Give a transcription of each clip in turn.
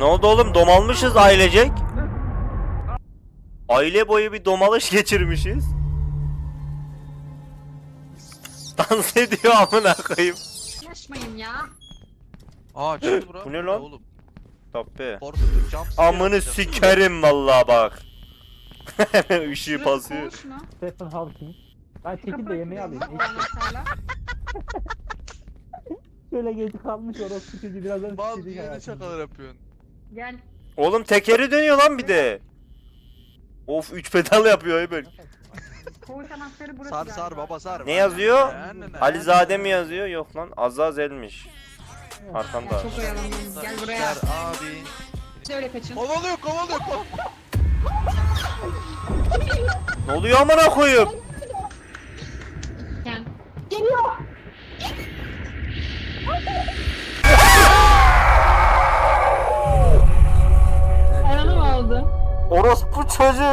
Ne oldu oğlum domalmışız ailecek. Aile boyu bir domalış geçirmişiz. Dans ediyor amına koyayım. Yaşmayın ya. Aa çıktı bura. Bu ne lan? Oğlum. Scare Amını sikerim vallahi bak. Işığı basıyor. Stephen Hawking. Ben çekil de yemeği alayım. Şöyle geç kalmış orospu çocuğu birazdan Bazı sikecek yeni hayatını. şakalar yapıyorsun. Gel. Oğlum tekeri dönüyor lan bir de. Of 3 pedal yapıyor Ayber. Koğuş anahtarı burası Sar galiba. sar baba sar. Ne yazıyor? Alizade mi yazıyor? Yok lan Azazel'miş. Arkamda. Ya çok oyalanıyoruz. Gel buraya. Sar abi. Şöyle kaçın. Kovalıyor kovalıyor kovalıyor. Ne oluyor amına koyup?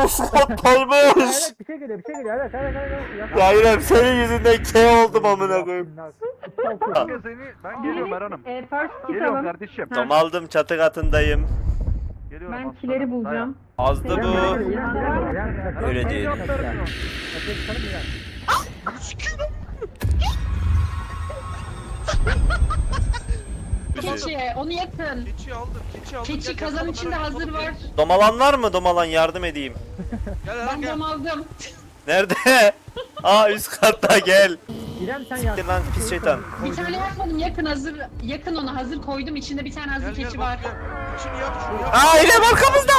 Sıkıntıymış. Evet bir şey geliyor bir şey geliyor. Evet evet evet. evet. Ya İrem senin yüzünden K oldum amına koyayım. Kanka seni ben geliyorum Erhan'ım. E, first kit Geliyorum alın. kardeşim. Domaldım çatı katındayım. Geliyorum Ben aslanım. kileri bulacağım. Azdı bu. Öyle değil. Yaptırmıyor. Bir Keçi, onu yakın. Keçi aldım keçi aldım. Keçi Gel, kazan içinde hazır var. Domalan var mı? Domalan yardım edeyim. Gel Ben gel. dom aldım. Nerede? Aa üst katta gel. İrem sen yaz. Siktir lan pis şeytan. Bir tane yakmadım yakın hazır. Yakın onu hazır koydum. İçinde bir tane hazır Gel gel keçi bak var. gel. Şunu yap şunu yap. Aa İrem arkamızda.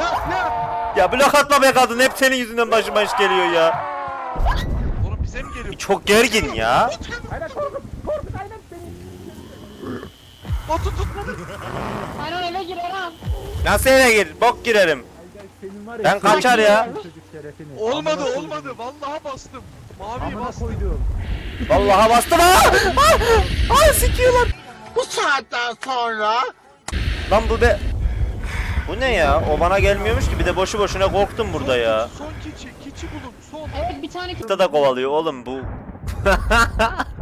Yap yap. Ya blok atma be kadın hep senin yüzünden başıma iş geliyor ya. Oğlum bize mi geliyor? Çok gergin ya. Seni. Batu tut. Aynen eve gir Eren. Nasıl eve gir? Bok girerim. Aynen senin var ya. Ben kaçar ya. Olmadı olmadı. Vallahi bastım. Maviyi Amına bastım. koydum. Vallahi bastım ha. Aa sikiyorlar. Bu saatten sonra Lan bu be. Bu ne ya? O bana gelmiyormuş ki bir de boşu boşuna korktum burada ya. Son keçi. Keçi bulun. Son. Evet bir tane keçi. Kıta da kovalıyor oğlum bu.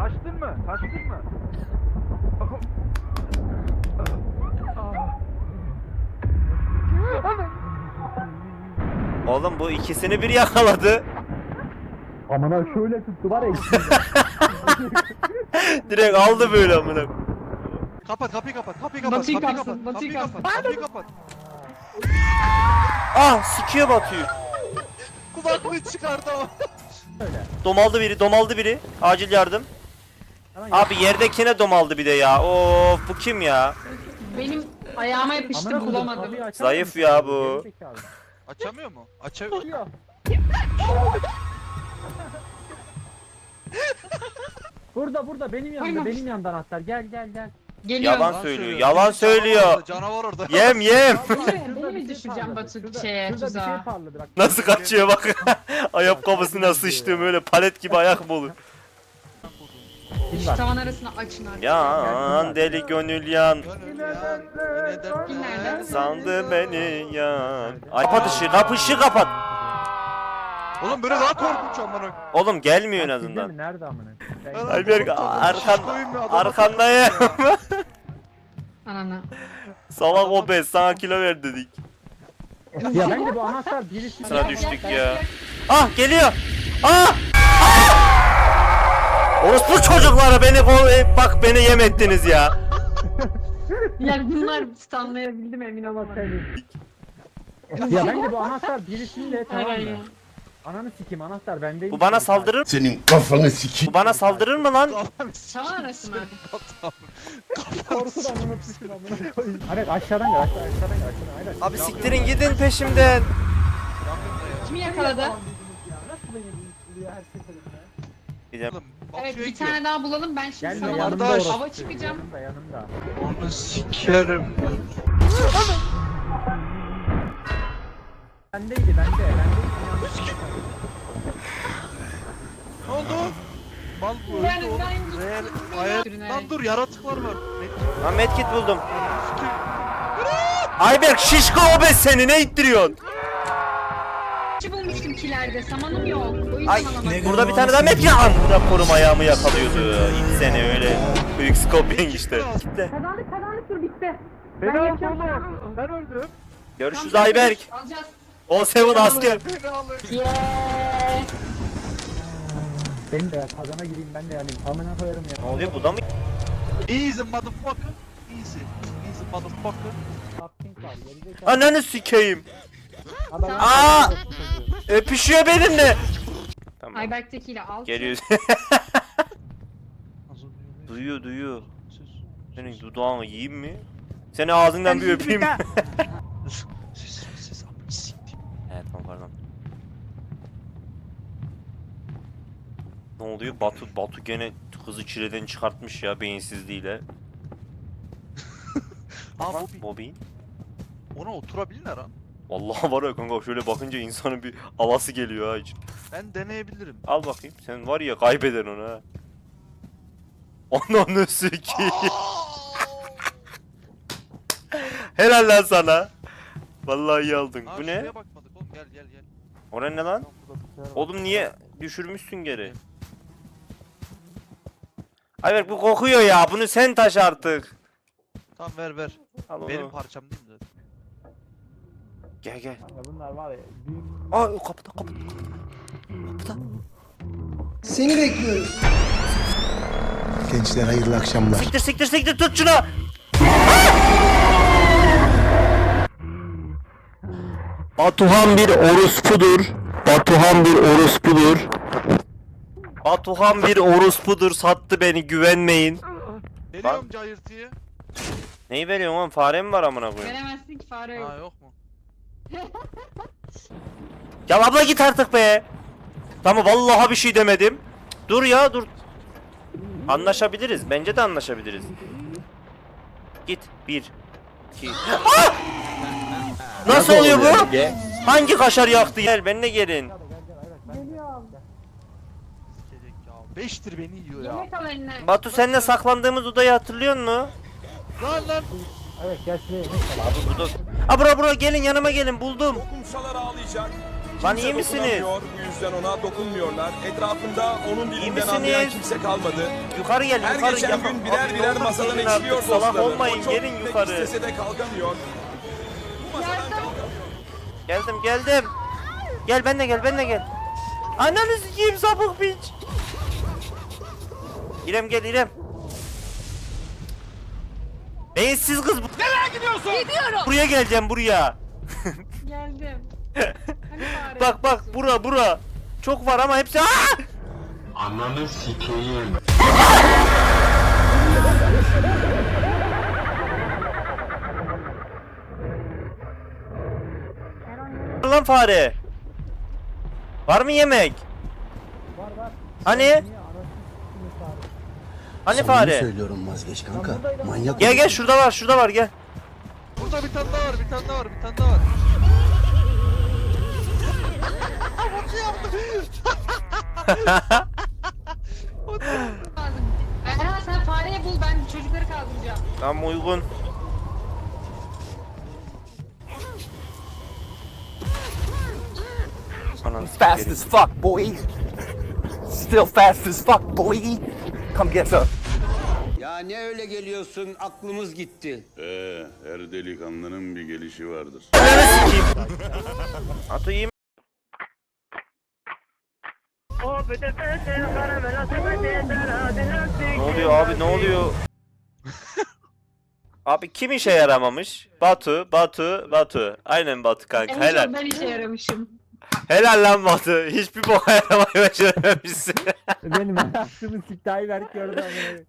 Oğlum bu ikisini bir yakaladı. Amına şöyle tuttu var ya. Direkt aldı böyle amına. Kapat kapıyı kapat. Kapıyı kapat. Batıyı kapıyı kapsın, kapat. batıyı Kapıyı kapsın. kapat. Kapıyı kapat. Ah sikiyor batıyor. Kulaklığı çıkardı o. Domaldı biri, domaldı biri. Acil yardım. Abi yerdekine domaldı bir de ya. Of bu kim ya? Benim ayağıma yapıştı bulamadım. Zayıf ya bu. Açamıyor mu? Açamıyor. Yok. Burada burada benim yanımda Aynen. benim yanımda anahtar gel gel gel. Geliyor. Yalan söylüyor, yalan söylüyor. Canavar orada, Canavar orada. Yem yem. Beni mi düşüreceğim. Batu şeye, Şurada bir şey tuzağa? parladı bak. Nasıl kaçıyor bak. Ayakkabısına sıçtığım öyle palet gibi ayak mı olur? Kim var? Tavan arasına açın artık. Yan deli gönül yan. Sandı beni yan. Ay kapat ışığı, kapı ışığı kapat. Oğlum böyle daha korkunç amına. Oğlum gelmiyor en azından. Nerede amına? Ben- tatlı, arkan, arkandayım. Anana. Salak o be sana kilo ver dedik. Ya bence bu anahtar birisi Sıra düştük ya. Ah geliyor. Ah! Orospu çocukları beni ko- e, bak beni yem ettiniz ya. Yani bunlar stunlayabildim emin olamadım. Ya bence bu anahtar birisiyle tamam Aynen ya. mı? Ananı sikeyim anahtar bendeyim. Bu bana saldırır. senin kafanı sikeyim. Bu bana saldırır mı lan? Arası mı? Korkudan bunu tutun amına koyayım. Aşağıdan gel aşağı aşağıdan gel aşağıdan. Aynen. Abi siktirin gidin peşimden. Kimi yakaladı? Nasıl beni buluyor her seferinde? Gideceğim. Evet bir tane daha bulalım ben şimdi Gelme sana yanımda Arkadaş. orası. hava çıkacağım. Yanımda yanımda. Onu sikerim. Bendeydi bende bendeydi. Ne oldu? Mal bu öldü Yani oğlum. ben Real sürünerek. Lan dur yaratıklar var. Ne? Lan medkit buldum. Ayberk şişko o be seni ne ittiriyorsun? Keçi bulmuştum kilerde samanım yok. O yüzden Ay alamadım. burada bir tane daha medkit. Amına korum ayağımı yakalıyordu. İt seni öyle. Büyük skoping işte. Gitti. Kazandık kazandık dur bitti. Beni Ben oğlum. Ben öldüm. Görüşürüz Tamam, Ayberk. Alacağız. 17 asker. Beni alın. De ya kazana gireyim ben de yanayım. Amına koyarım ya. Ne oluyor bu da mı? Easy motherfucker. Easy. Easy motherfucker. Upking var. Ananı sikeyim. Aa! Öpüşüyor benimle. Tamam. Ayberk'tekiyle al. Geliyor. Duyuyor duyuyor. Senin dudağını yiyeyim mi? Seni ağzından bir öpeyim. Evet tamam pardon. Ne oluyor? Batu Batu gene kızı çileden çıkartmış ya beyinsizliğiyle. Bobby. Bobby. Ona oturabilirler ha. Vallahi var ya kanka şöyle bakınca insanın bir havası geliyor ha hiç. Ben deneyebilirim. Al bakayım. Sen var ya kaybeden onu ha. Ananı sikeyim. Helal lan sana. Vallahi iyi aldın. Ha, Bu ne? şuraya bakmadık oğlum gel gel gel. Oraya ne lan? Tamam, burada bir şeyler var. Oğlum niye düşürmüşsün geri? Ayber bu kokuyor ya. Bunu sen taş artık. Tamam ver ver. Al onu. Benim parçam değil mi zaten? Gel gel. Ya bunlar var ya. Aa kapıda kapıda. Kapıda. Seni bekliyoruz. Gençler hayırlı akşamlar. Siktir siktir siktir tut şunu. Batuhan bir orospudur. Batuhan bir orospudur. Batuhan bir orospudur. Sattı beni güvenmeyin. Veriyorum cayırtıyı. Neyi veriyorsun oğlum? Fare mi var amına koyayım? Veremezsin ki fare yok. Ha yok mu? Ya abla git artık be. Tamam vallahi bir şey demedim. Dur ya dur. Anlaşabiliriz. Bence de anlaşabiliriz. Git. Bir. iki. Ah! Nasıl oluyor bu? Hangi kaşar yaktı? Gel benimle gelin. Beştir beni yiyor ya. Yemek al eline. Batu seninle saklandığımız odayı hatırlıyor musun? Lan lan. Evet gel şuraya. Abi burada. Aa bura bura gelin yanıma gelin buldum. Dokunsalar ağlayacak. Lan iyi misiniz? Bu yüzden ona dokunmuyorlar. Etrafında onun dilinden misiniz? anlayan kimse kalmadı. Yukarı gel Her yukarı geçen gün birer Abi birer masadan gelin eksiliyor artık, salak dostları. olmayın O çok gelin gitmek yukarı. istese de kalkamıyor. Bu masadan kalkamıyor. Geldim geldim. Gel ben de gel ben de gel. Ananı sikeyim sapık piç. İrem gel İrem. Beyinsiz kız bu. Nereye gidiyorsun? Gidiyorum. Buraya geleceğim buraya. Geldim. Hani fare Bak bak yapıyorsun? bura bura. Çok var ama hepsi Aa! Ananı sikeyim. lan fare. Var mı yemek? Var var. Hani? Niye anasını s**tiniz bari? Hani fare? söylüyorum vazgeç kanka. Manyak Gel gel şurada var şurada var gel. Burada bir tane daha var bir tane daha var bir tane daha var. Lazım. Erhan sen fareyi bul ben çocukları kaldıracağım. Tam uygun. Ananı fast as fuck, boy. Still fast as fuck, boy. Come get some. Ne öyle geliyorsun aklımız gitti. Ee, her delikanlının bir gelişi vardır. Atayım. Ne oluyor abi ne oluyor? abi kim işe yaramamış? Batu, Batu, Batu. Aynen Batu kanka En helal. çok ben işe yaramışım. Helal lan Batu. Hiçbir boka yaramayı başaramamışsın. Benim hayatımı sikti Ayberk gördü amına koyayım.